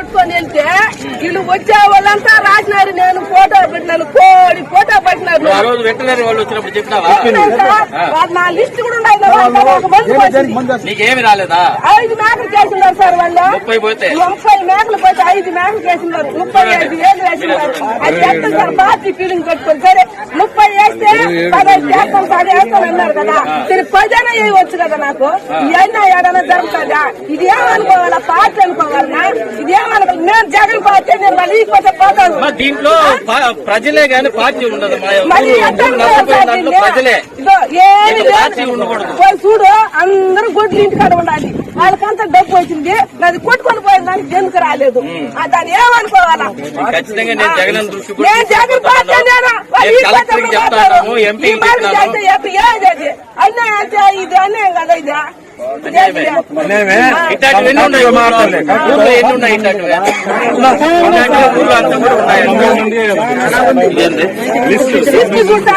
ఎత్తుకొని వెళ్తే వీళ్ళు వచ్చే వాళ్ళంతా రాసినారు. నేను ఫోటో పెట్టినాను. కోడి ఫోటో పెట్టినారు. ఆ రోజు వెటనరీ వాళ్ళు వచ్చినప్పుడు చెప్పినావా? వాళ్ళు నా లిస్ట్ కూడా రాలేదా? ఐదు మేకలు కేసున్నారు సార్ వాళ్ళు. ముప్పై మేకలు పోతే ఐదు మేకలు కేసున్నారు ముప్పై ఐదు వేలు వేసినారు అది ఎంత సార్? పార్టీ ఫీలింగ్ ముప్పై వేస్తే పదహైదు అన్నారు కదా సరే పదైనా వేయవచ్చు కదా నాకు ఇవన్నీ ఏదైనా జరుగుతుందా ఇది ఏమనుకోవాలా పార్టీ అనుకోవాలనా ఇది ఏమనుకోవాలి నేను జగన్ పార్టీ నేను మళ్ళీ పోతే పోతాను దీంట్లో ప్రజలే గాని పార్టీ ఉండదు ప్రజలే. ఇదో ఏమి చూడు అందరూ గొడ్లు ఇంటికాడ ఉండాలి. వాళ్ళకంతా డబ్బు వచ్చింది నాది కొట్టుకొని పోయిన దానికి ఎందుకు రాలేదు దాన్ని ఏమనుకోవాలా? నేను జగన్ పార్టీ నేను? వాళ్ళు ఈ కలెక్టర్కి పార్టీ చెప్తాను ఈ ఎంపీకి పార్టీ చెప్తాను. చేస్తే చెప్పి ఏది అది? అన్యాయం అంటే ఇది అన్యాయం కదా ఇది? లిస్ట్ చూసా.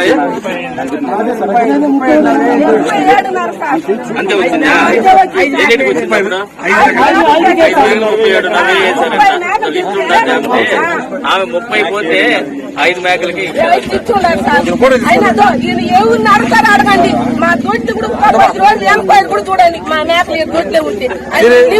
ఉన్నాయి? ముప్పై అంతే వచ్చిందా? ఎన్నింటికి వచ్చింది ఐదు ఆమె ముప్పై పోతే ఐదు మేకలకి ఇచ్చుండాలి సార్ అడగండి మా దొడ్డి కూడా పది రోజులు వెనక కూడా చూడండి. మా మేకలు. దొడ్లే ఉంటే అది నీ